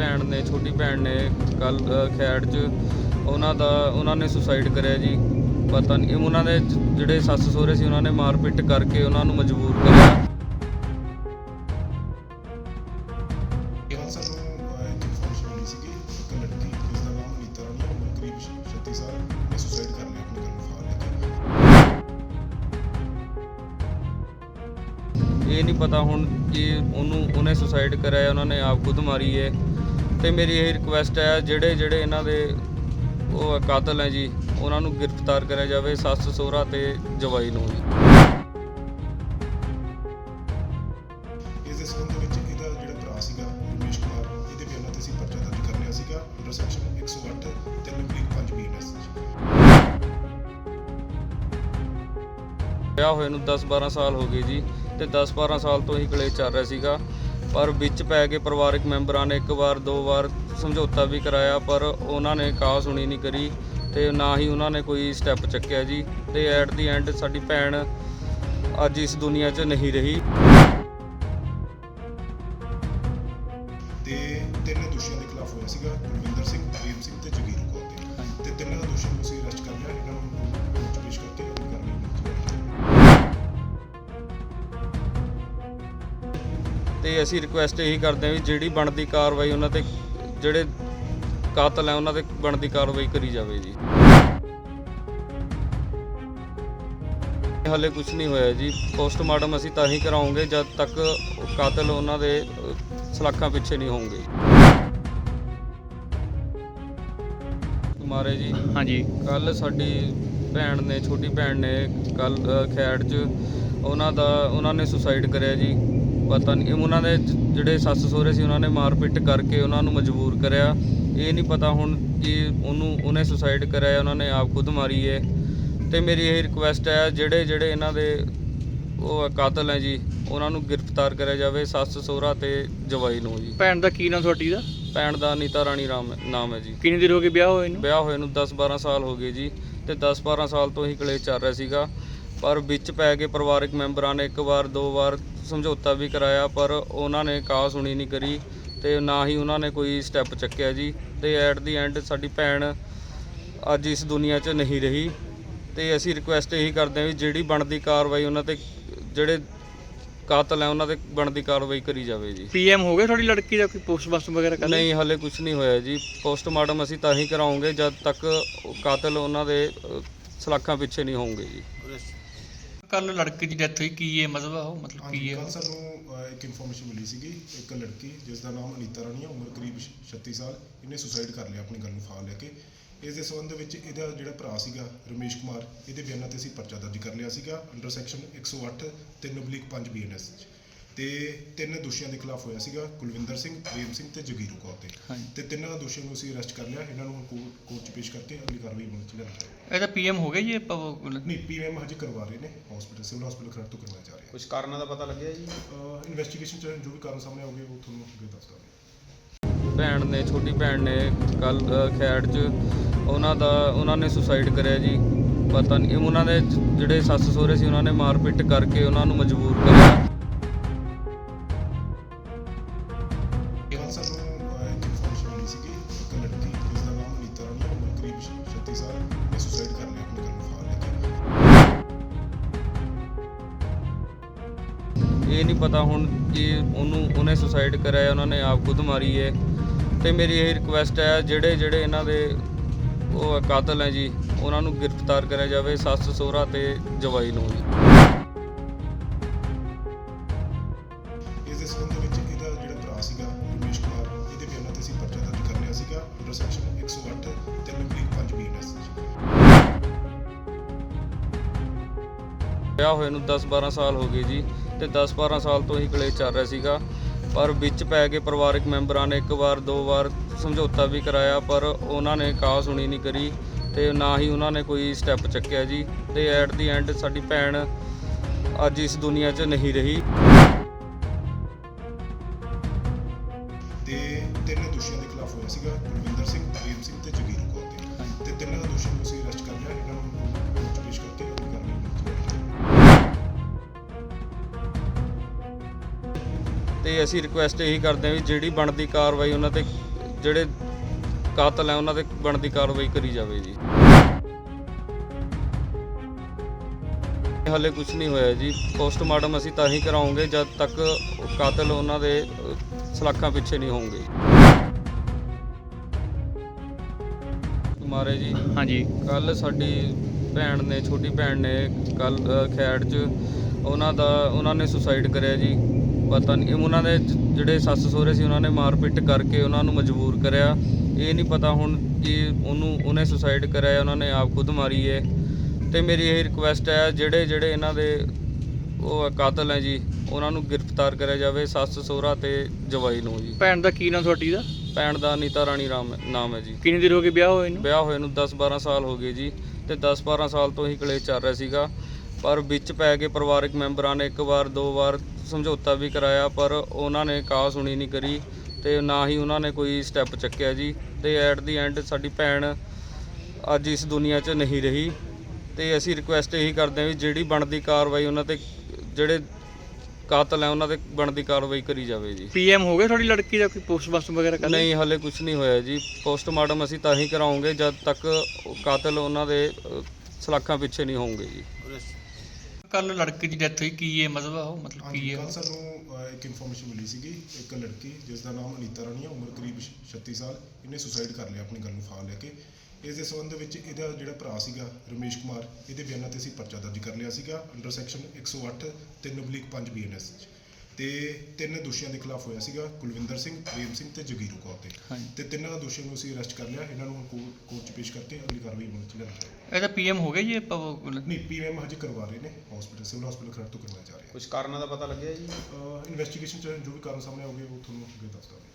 ਭੈਣ ਨੇ ਛੋਟੀ ਭੈਣ ਨੇ ਕੱਲ ਖੈੜ 'ਚ ਉਹਨਾਂ ਦਾ ਉਹਨਾਂ ਨੇ ਸੁਸਾਈਡ ਕਰਿਆ ਜੀ। ਪਤਾ ਨਹੀਂ ਉਹਨਾਂ ਦੇ ਜਿਹੜੇ ਸੱਸ ਸਹੁਰੇ ਸੀ ਉਹਨਾਂ ਨੇ ਮਾਰ ਪਿੱਟ ਕਰਕੇ ਉਹਨਾਂ ਨੂੰ ਮਜਬੂਰ ਕਰਿਆ। ਕੱਲ੍ਹ ਸਾਨੂੰ ਅਹ, ਇੱਕ ਇਨਫੋਰਮੇਸ਼ਨ ਮਿਲੀ ਸੀਗੀ ਇੱਕ ਲੜਕੀ ਜਿਸ ਦਾ ਨਾਮ ਅਨੀਤਾ ਰਾਣੀ ਹੈ ਉਮਰ ਕਰੀਬ 36 ਸਾਲ ਨੇ ਸੁਸਾਈਡ ਕਰ ਲਿਆ ਆਪਣੇ ਘਰ ਨੂੰ ਫਾੜ ਲੈ ਕੇ ਇਹ ਨਹੀਂ ਪਤਾ ਹੁਣ ਕਿ ਉਹਨੂੰ ਉਹਨੇ ਸੁਸਾਈਡ ਕਰਿਆ ਹੈ, ਉਹਨਾਂ ਨੇ ਆਪ ਖੁਦ ਮਾਰੀ ਹੈ। ਤੇ ਮੇਰੀ ਇਹ ਰਿਕੁਐਸਟ ਹੈ ਜਿਹੜੇ ਜਿਹੜੇ ਇਹਨਾਂ ਦੇ ਉਹ ਕਾਤਲ ਹੈ ਜੀ ਉਹਨਾਂ ਨੂੰ ਗ੍ਰਿਫਤਾਰ ਕਰਿਆ ਜਾਵੇ ਸੱਸ ਸਹੁਰਾ ਤੇ ਜਵਾਈ ਨੂੰ ਜੀ ਇਸ ਦੇ ਸੰਬੰਧ ਵਿੱਚ ਇਹਦਾ ਜਿਹੜਾ ਭਰਾ ਸੀਗਾ ਰਮੇਸ਼ ਕੁਮਾਰ ਇਹਦੇ ਬਿਆਨਾਂ ਤੇ ਅਸੀਂ ਪਰਚਾ ਦਰਜ ਕਰ ਲਿਆ ਸੀਗਾ ਅੰਡਰ ਸੈਕਸ਼ਨ 108 3 ਬਰੀਕ 5 ਬੀਐਨਐਸ ਵਿਆਹ ਹੋਏ ਨੂੰ 10-12 ਸਾਲ ਹੋ ਗਏ ਜੀ ਤੇ 10-12 ਸਾਲ ਤੋਂ ਹੀ ਕਲੇਸ਼ ਚੱਲ ਰਿਹਾ ਸੀਗਾ। ਪਰ ਵਿੱਚ ਪੈ ਕੇ ਪਰਿਵਾਰਕ ਮੈਂਬਰਾਂ ਨੇ ਇੱਕ ਵਾਰ, ਦੋ ਵਾਰ ਸਮਝੌਤਾ ਵੀ ਕਰਾਇਆ, ਪਰ ਉਹਨਾਂ ਨੇ ਕਾਹ ਸੁਣੀ ਨਹੀਂ ਕਰੀ ਤੇ ਨਾ ਹੀ ਉਹਨਾਂ ਨੇ ਕੋਈ ਸਟੈਪ ਚੱਕਿਆ ਜੀ। ਤੇ ਐਟ ਦੀ ਐਂਡ ਸਾਡੀ ਭੈਣ ਅੱਜ ਇਸ ਦੁਨੀਆ 'ਚ ਨਹੀਂ ਰਹੀ। ਤੇ ਤਿੰਨ ਦੋਸ਼ੀਆਂ ਦੇ ਖਿਲਾਫ ਹੋਇਆ ਸੀਗਾ ਕੁਲਵਿੰਦਰ ਸਿੰਘ ਪ੍ਰੀਮ ਸਿੰਘ ਤੇ ਜਗੀਰ ਕੌਰ ਦੇ। ਤੇ ਤਿੰਨਾਂ ਦੋਸ਼ੀਆਂ ਨੂੰ ਅਸੀਂ ਅਰੈਸਟ ਕਰ ਲਿਆ, ਇਹਨਾਂ ਨੂੰ ਕੋਰਟ ਪੇਸ਼ ਕਰਕੇ ਤੇ ਅਸੀਂ ਰਿਕੁਐਸਟ ਇਹੀ ਕਰਦੇ ਹਾਂ ਵੀ ਜਿਹੜੀ ਬਣਦੀ ਕਾਰਵਾਈ ਉਹਨਾਂ ਤੇ ਜਿਹੜੇ ਕਾਤਲ ਹੈ ਉਹਨਾਂ ਤੇ ਬਣਦੀ ਕਾਰਵਾਈ ਕਰੀ ਜਾਵੇ ਜੀ। ਹਾਲੇ ਕੁਝ ਨਹੀਂ ਹੋਇਆ ਜੀ। ਪੋਸਟਮਾਰਟਮ ਅਸੀਂ ਤਾਂ ਹੀ ਕਰਾਉਂਗੇ ਜਦ ਤੱਕ ਕਾਤਲ ਉਹਨਾਂ ਦੇ ਸਲਾਖਾਂ ਪਿੱਛੇ ਨਹੀਂ ਹੋਣਗੇ। ਮਾਰੇ ਜੀ ਹਾਂਜੀ। ਕੱਲ ਸਾਡੀ ਭੈਣ ਨੇ ਛੋਟੀ ਭੈਣ ਨੇ ਕੱਲ ਖੈੜ 'ਚ ਉਹਨਾਂ ਦਾ ਉਹਨਾਂ ਨੇ ਸੁਸਾਈਡ ਕਰਿਆ ਜੀ। ਪਤਾ ਨਹੀਂ ਉਹਨਾਂ ਦੇ ਜ- ਜਿਹੜੇ ਸੱਸ ਸਹੁਰੇ ਸੀ ਉਹਨਾਂ ਨੇ ਮਾਰ ਪਿੱਟ ਕਰਕੇ ਉਹਨਾਂ ਨੂੰ ਮਜਬੂਰ ਕਰਿਆ। ਇਹ ਨਹੀਂ ਪਤਾ ਹੁਣ ਕਿ ਉਹਨੂੰ ਉਹਨੇ ਸੁਸਾਈਡ ਕਰਿਆ ਉਹਨਾਂ ਨੇ ਆਪ ਖੁਦ ਮਾਰੀ ਹੈ ਤੇ ਮੇਰੀ ਇਹ ਰਿਕੁਐਸਟ ਹੈ ਜਿਹੜੇ ਜਿਹੜੇ ਇਹਨਾਂ ਦੇ ਉਹ ਕਾਤਲ ਹੈ ਜੀ ਉਹਨਾਂ ਨੂੰ ਗ੍ਰਿਫਤਾਰ ਕਰਿਆ ਜਾਵੇ ਸੱਸ ਸਹੁਰਾ ਤੇ ਜਵਾਈ ਨੂੰ ਜੀ। ਭੈਣ ਦਾ ਕੀ ਨਾਮ ਤੁਹਾਡੀ ਦਾ? ਭੈਣ ਦਾ ਨੀਤਾ ਰਾਣੀ ਰਾਮ ਨਾਮ ਹੈ ਜੀ। ਕਿੰਨੀ ਦੇਰ ਹੋ ਗਈ ਵਿਆਹ ਹੋਏ ਨੂੰ? ਵਿਆਹ ਹੋਏ ਨੂੰ 10-12 ਸਾਲ ਹੋ ਗਏ ਜੀ ਤੇ 10-12 ਸਾਲ ਤੋਂ ਹੀ ਕਲੇਸ਼ ਚੱਲ ਰਿਹਾ ਸੀਗਾ। ਪਰ ਵਿੱਚ ਪੈ ਕੇ ਪਰਿਵਾਰਕ ਮੈਂਬਰਾਂ ਨੇ ਇੱਕ ਵਾਰ ਦੋ ਵਾਰ ਸਮਝੌਤਾ ਵੀ ਕਰਾਇਆ ਪਰ ਉਹਨਾਂ ਨੇ ਕਾਹ ਸੁਣੀ ਨਹੀਂ ਕਰੀ ਤੇ ਨਾ ਹੀ ਉਹਨਾਂ ਨੇ ਕੋਈ ਸਟੈਪ ਚੱਕਿਆ ਜੀ। ਤੇ ਐਟ ਦੀ ਐਂਡ ਸਾਡੀ ਭੈਣ ਅੱਜ ਇਸ ਦੁਨੀਆ 'ਚ ਨਹੀਂ ਰਹੀ ਤੇ ਅਸੀਂ ਰਿਕੁਐਸਟ ਇਹੀ ਕਰਦੇ ਹਾਂ ਵੀ ਜਿਹੜੀ ਬਣਦੀ ਕਾਰਵਾਈ ਉਹਨਾਂ ਤੇ ਜਿਹੜੇ ਕਾਤਲ ਹੈ ਉਹਨਾਂ ਤੇ ਬਣਦੀ ਕਾਰਵਾਈ ਕਰੀ ਜਾਵੇ ਜੀ। ਪੀਐਮ ਹੋ ਗਿਆ ਤੁਹਾਡੀ ਲੜਕੀ ਦਾ ਕੋਈ ਪੋਸਟ ਮਾਸਟਰ ਵਗੈਰਾ ਕਰ ਨਹੀਂ ਹਲੇ ਕੁਝ ਨਹੀਂ ਹੋਇਆ ਜੀ। ਪੋਸਟਮਾਰਟਮ ਅਸੀਂ ਤਾਂ ਹੀ ਕਰਾਉਂਗੇ ਜਦ ਤੱਕ ਕਾਤਲ ਉਹਨਾਂ ਦੇ ਸਲਾਖਾਂ ਪਿੱਛੇ ਨਹੀਂ ਹੋਣਗੇ ਜੀ। ਕੱਲ ਲੜਕੀ ਦੀ ਡੈਥ ਹੋਈ ਕੀ ਇਹ ਮਤਲਬ ਆ ਉਹ? ਮਤਲਬ ਹਾਂਜੀ ਕੀ ਹੈ ਕੱਲ੍ਹ ਸਾਨੂੰ ਅਹ, ਇੱਕ ਇਨਫੋਰਮੇਸ਼ਨ ਮਿਲੀ ਸੀਗੀ ਇੱਕ ਲੜਕੀ ਜਿਸ ਦਾ ਨਾਮ ਅਨੀਤਾ ਰਾਣੀ ਹੈ ਉਮਰ ਕਰੀਬ 36 ਸਾਲ ਇਹਨੇ ਸੁਸਾਈਡ ਕਰ ਲਿਆ ਆਪਣੇ ਘਰ ਨੂੰ ਫਾੜ ਲੈ ਕੇ। ਇਸ ਦੇ ਸੰਬੰਧ ਵਿੱਚ ਇਹਦਾ ਜਿਹੜਾ ਭਰਾ ਸੀਗਾ ਰਮੇਸ਼ ਕੁਮਾਰ ਇਹਦੇ ਬਿਆਨਾਂ ਤੇ ਅਸੀਂ ਪਰਚਾ ਦਰਜ ਕਰ ਲਿਆ ਸੀਗਾ ਅੰਡਰ ਸੈਕਸ਼ਨ 108 3 ਬਲੀਕ 5 ਬੀਐਨਐਸ ਤੇ ਤਿੰਨ ਦੋਸ਼ੀਆਂ ਦੇ ਖਿਲਾਫ ਹੋਇਆ ਸੀਗਾ ਕੁਲਵਿੰਦਰ ਸਿੰਘ ਪ੍ਰੇਮ ਸਿੰਘ ਤੇ ਜਗੀਰੂ ਕੌਰ ਤੇ। ਹਾਂਜੀ। ਤੇ ਤਿੰਨਾਂ ਦੋਸ਼ੀਆਂ ਨੂੰ ਅਸੀਂ ਅਰੈਸਟ ਕਰ ਲਿਆ ਇਹਨਾਂ ਨੂੰ ਕੋਰਟ ਕੋਰਟ 'ਚ ਪੇਸ਼ ਕਰਕੇ ਅਗਲੀ ਕਾਰਵਾਈ ਅਮਲ 'ਚ ਲਿਆਂਦਾ ਇਹਦਾ ਪੀਐਮ ਹੋ ਗਿਆ ਜੀ ਇਹ ਪ- ਨਹੀਂ ਪੀਐਮ ਹਜੇ ਕਰਵਾ ਰਹੇ ਨੇ ਹਸਪੀਟਲ ਸਿਵਲ ਹਸਪੀਟਲ ਖਰੜ ਤੋਂ ਕਰਵਾਇਆ ਜਾ ਰਿਹਾ। ਕੁਝ ਕਾਰਨਾਂ ਦਾ ਪਤਾ ਲੱਗਿਆ ਜੀ? ਹੈ ਇਨਵੈਸਟੀਗੇਸ਼ਨ ਚ ਜੋ ਵੀ ਕਾਰਨ ਸਾਹਮਣੇ ਆਉਗੇ ਉਹ ਤੁਹਾਨੂੰ ਅੱਗੇ ਦੱਸ ਦਾਂਗੇ। ਭੈਣ ਨੇ ਛੋਟੀ ਭੈਣ ਨੇ ਕੱਲ ਖੈੜ 'ਚ ਉਹਨਾਂ ਦਾ ਉਹਨਾਂ ਨੇ ਸੁਸਾਈਡ ਕਰਿਆ ਜੀ। ਪਤਾ ਨਹੀਂ ਉਹਨਾਂ ਦੇ ਜਿਹੜੇ ਸੱਸ ਸਹੁਰੇ ਸੀ ਉਹਨਾਂ ਨੇ ਮਾਰ ਪਿੱਟ ਕਰਕੇ ਉਹਨਾਂ ਨੂੰ ਮਜਬੂਰ ਕਰਿਆ। ਕੱਲ੍ਹ ਸਾਨੂੰ ਇਨਫੋਰਮੇਸ਼ਨ ਮਿਲੀ ਸੀਗੀ ਇੱਕ ਲੜਕੀ ਜਿਸ ਦਾ ਨਾਮ ਅਨੀਤਾ ਰਾਣੀ ਹੈ ਉਮਰ ਕਰੀਬ 36 ਸਾਲ ਨੇ ਸੁਸਾਈਡ ਕਰ ਲਿਆ ਆਪਣੇ ਘਰ ਨੂੰ ਲੈ ਕੇ ਇਹ ਨਹੀਂ ਪਤਾ ਹੁਣ ਕਿ ਉਹਨੂੰ ਉਹਨੇ ਸੁਸਾਈਡ ਕਰਿਆ ਉਹਨਾਂ ਨੇ ਆਪ ਖੁਦ ਮਾਰੀ ਹੈ। ਤੇ ਮੇਰੀ ਇਹ ਰਿਕੁਐਸਟ ਹੈ, ਜਿਹੜੇ ਜਿਹੜੇ ਇਹਨਾਂ ਦੇ ਉਹ ਕਾਤਲ ਹੈ ਜੀ, ਉਹਨਾਂ ਨੂੰ ਗ੍ਰਿਫਤਾਰ ਕਰਿਆ ਜਾਵੇ ਸੱਸ, ਸਹੁਰਾ ਤੇ ਜਵਾਈ ਨੂੰ ਜੀ ਵਿਆਹ ਹੋਏ ਨੂੰ 10-12 ਸਾਲ ਹੋ ਗਏ ਜੀ ਤੇ 10-12 ਸਾਲ ਤੋਂ ਹੀ ਕਲੇਸ਼ ਚੱਲ ਰਿਹਾ ਸੀਗਾ। ਪਰ ਵਿੱਚ ਪੈ ਕੇ ਪਰਿਵਾਰਕ ਮੈਂਬਰਾਂ ਨੇ ਇੱਕ ਵਾਰ, ਦੋ ਵਾਰ ਸਮਝੌਤਾ ਵੀ ਕਰਾਇਆ, ਪਰ ਉਹਨਾਂ ਨੇ ਕਾਹ ਸੁਣੀ ਨਹੀਂ ਕਰੀ ਤੇ ਨਾ ਹੀ ਉਹਨਾਂ ਨੇ ਕੋਈ ਸਟੈਪ ਚੱਕਿਆ ਜੀ ਤੇ ਐਟ ਦੀ ਐਂਡ ਸਾਡੀ ਭੈਣ ਅੱਜ ਇਸ ਦੁਨੀਆ 'ਚ ਨਹੀਂ ਰਹੀ। ਤੇ ਅਸੀਂ ਰਿਕੁਐਸਟ ਇਹੀ ਕਰਦੇ ਹਾਂ ਵੀ ਜਿਹੜੀ ਬਣਦੀ ਕਾਰਵਾਈ ਉਹਨਾਂ ਤੇ ਜਿਹੜੇ ਕਾਤਲ ਹੈ ਉਹਨਾਂ ਤੇ ਬਣਦੀ ਕਾਰਵਾਈ ਕਰੀ ਜਾਵੇ ਜੀ। ਹਾਲੇ ਕੁਝ ਨਹੀਂ ਹੋਇਆ ਜੀ। ਪੋਸਟਮਾਰਟਮ ਅਸੀਂ ਤਾਂ ਹੀ ਕਰਾਉਂਗੇ ਜਦ ਤੱਕ ਕਾਤਲ ਉਹਨਾਂ ਦੇ ਸਲਾਖਾਂ ਪਿੱਛੇ ਨਹੀਂ ਹੋਣਗੇ। ਮਾਰੇ ਜੀ ਹਾਂਜੀ। ਕੱਲ ਸਾਡੀ ਭੈਣ ਨੇ ਛੋਟੀ ਭੈਣ ਨੇ ਕੱਲ ਖੈੜ 'ਚ ਉਹਨਾਂ ਦਾ ਉਹਨਾਂ ਨੇ ਸੁਸਾਈਡ ਕਰਿਆ ਜੀ। ਪਤਾ ਨਹੀਂ ਉਹਨਾਂ ਦੇ ਜਿਹੜੇ ਸੱਸ ਸਹੁਰੇ ਸੀ ਉਹਨਾਂ ਨੇ ਮਾਰਪਿੱਟ ਕਰਕੇ ਉਹਨਾਂ ਨੂੰ ਮਜਬੂਰ ਕਰਿਆ। ਇਹ ਨਹੀਂ ਪਤਾ ਹੁਣ ਕਿ ਉਹਨੂੰ ਉਹਨੇ ਸੁਸਾਈਡ ਕਰਿਆ ਜਾਂ ਉਹਨਾਂ ਨੇ ਆਪ ਖੁਦ ਮਾਰੀ ਹੈ ਤੇ ਮੇਰੀ ਇਹ ਰਿਕੁਐਸਟ ਹੈ ਜਿਹੜੇ ਜਿਹੜੇ ਇਹਨਾਂ ਦੇ ਉਹ ਕਾਤਲ ਹੈ ਜੀ ਉਹਨਾਂ ਨੂੰ ਗ੍ਰਿਫਤਾਰ ਕਰਿਆ ਜਾਵੇ ਸੱਸ ਸਹੁਰਾ ਤੇ ਜਵਾਈ ਨੂੰ ਜੀ। ਭੈਣ ਦਾ ਕੀ ਨਾਮ ਤੁਹਾਡੀ ਦਾ? ਭੈਣ ਦਾ ਨੀਤਾ ਰਾਣੀ ਰਾਮ ਨਾਮ ਹੈ ਜੀ। ਕਿੰਨੀ ਦੇਰ ਹੋ ਗਈ ਵਿਆਹ ਹੋਏ ਨੂੰ? ਵਿਆਹ ਹੋਏ ਨੂੰ 10-12 ਸਾਲ ਹੋ ਗਏ ਜੀ ਤੇ 10-12 ਸਾਲ ਤੋਂ ਹੀ ਕਲੇਸ਼ ਚੱਲ ਰਿਹਾ ਸੀਗਾ। ਪਰ ਵਿੱਚ ਪੈ ਕੇ ਪਰਿਵਾਰਕ ਮੈਂਬਰਾਂ ਨੇ ਇੱਕ ਵਾਰ ਦੋ ਵਾਰ ਸਮਝੌਤਾ ਵੀ ਕਰਾਇਆ ਪਰ ਉਹਨਾਂ ਨੇ ਕਾਹ ਸੁਣੀ ਨਹੀਂ ਕਰੀ ਤੇ ਨਾ ਹੀ ਉਹਨਾਂ ਨੇ ਕੋਈ ਸਟੈਪ ਚੱਕਿਆ ਜੀ। ਤੇ ਐਟ ਦੀ ਐਂਡ ਸਾਡੀ ਭੈਣ ਅੱਜ ਇਸ ਦੁਨੀਆ 'ਚ ਨਹੀਂ ਰਹੀ ਤੇ ਅਸੀਂ ਰਿਕੁਐਸਟ ਇਹੀ ਕਰਦੇ ਹਾਂ ਵੀ ਜਿਹੜੀ ਬਣਦੀ ਕਾਰਵਾਈ ਉਹਨਾਂ ਤੇ ਜਿਹੜੇ ਕਾਤਲ ਹੈ ਉਹਨਾਂ ਤੇ ਬਣਦੀ ਕਾਰਵਾਈ ਕਰੀ ਜਾਵੇ ਜੀ। ਪੀਐਮ ਹੋ ਗਿਆ ਤੁਹਾਡੀ ਲੜਕੀ ਦਾ ਕੋਈ ਪੋਸਟ ਵਗੈਰਾ ਕਰ ਨਹੀਂ ਹਲੇ ਕੁਝ ਨਹੀਂ ਹੋਇਆ ਜੀ। ਪੋਸਟਮਾਰਟਮ ਅਸੀਂ ਤਾਂ ਹੀ ਕਰਾਉਂਗੇ ਜਦ ਤੱਕ ਕਾਤਲ ਉਹਨਾਂ ਦੇ ਸਲਾਖਾਂ ਪਿੱਛੇ ਨਹੀਂ ਹੋਣਗੇ ਜੀ। ਕੱਲ ਲੜਕੀ ਦੀ ਡੈਥ ਹੋਈ ਕੀ ਇਹ ਮਤਲਬ ਆ ਉਹ? ਮਤਲਬ ਹਾਂਜੀ ਕੀ ਕੱਲ ਹੈ ਸਾਨੂੰ ਅਹ, ਇੱਕ ਇਨਫੋਰਮੇਸ਼ਨ ਮਿਲੀ ਸੀਗੀ ਇੱਕ ਲੜਕੀ ਜਿਸ ਦਾ ਨਾਮ ਅਨੀਤਾ ਰਾਣੀ ਹੈ ਉਮਰ ਕਰੀਬ 36 ਸਾਲ ਇਹਨੇ ਸੁਸਾਈਡ ਕਰ ਲਿਆ ਆਪਣੀ ਗੱਲ ਨੂੰ ਫਾਹ ਲੈ ਕੇ। ਇਸ ਦੇ ਸੰਬੰਧ ਵਿੱਚ ਇਹਦਾ ਜਿਹੜਾ ਭਰਾ ਸੀਗਾ ਰਮੇਸ਼ ਕੁਮਾਰ ਇਹਦੇ ਬਿਆਨਾਂ ਤੇ ਅਸੀਂ ਪਰਚਾ ਦਰਜ ਕਰ ਲਿਆ ਸੀਗਾ ਅੰਡਰ ਸੈਕਸ਼ਨ 108 3/5 ਬੀਐਨਐਸ ਤੇ ਤਿੰਨ ਦੋਸ਼ੀਆਂ ਦੇ ਖਿਲਾਫ ਹੋਇਆ ਸੀਗਾ ਕੁਲਵਿੰਦਰ ਸਿੰਘ ਪ੍ਰੇਮ ਸਿੰਘ ਤੇ ਜਗੀਰੂ ਕੌਰ ਤੇ। ਹਾਂਜੀ। ਤੇ ਤਿੰਨਾਂ ਦੋਸ਼ੀਆਂ ਨੂੰ ਅਸੀਂ ਅਰੈਸਟ ਕਰ ਲਿਆ ਇਹਨਾਂ ਨੂੰ ਕੋਰਟ 'ਚ ਪੇਸ਼ ਕਰਕੇ ਅਗਲੀ ਕਾਰਵਾਈ ਅਮਲ 'ਚ ਲਿਆਂਦਾ ਇਹਦਾ ਪੀਐਮ ਹੋ ਗਿਆ ਜੀ ਇਹ ਪ- ਨਹੀਂ ਪੀਐਮ ਹਜੇ ਕਰਵਾ ਰਹੇ ਨੇ ਹਸਪੀਟਲ ਸਿਵਲ ਹਸਪੀਟਲ ਖਰੜ ਤੋਂ ਕਰਵਾਇਆ ਜਾ ਰਿਹਾ। ਕੁਝ ਕਾਰਨਾਂ ਦਾ ਪਤਾ ਲੱਗਿਆ ਜੀ? ਇਨਵੈਸਟੀਗੇਸ਼ਨ ਚ ਜੋ ਵੀ ਕਾਰਨ ਸਾਹਮਣੇ ਆਉਗੇ ਉਹ ਤੁਹਾਨੂੰ ਅੱਗੇ ਦੱਸ ਦਾਂਗੇ।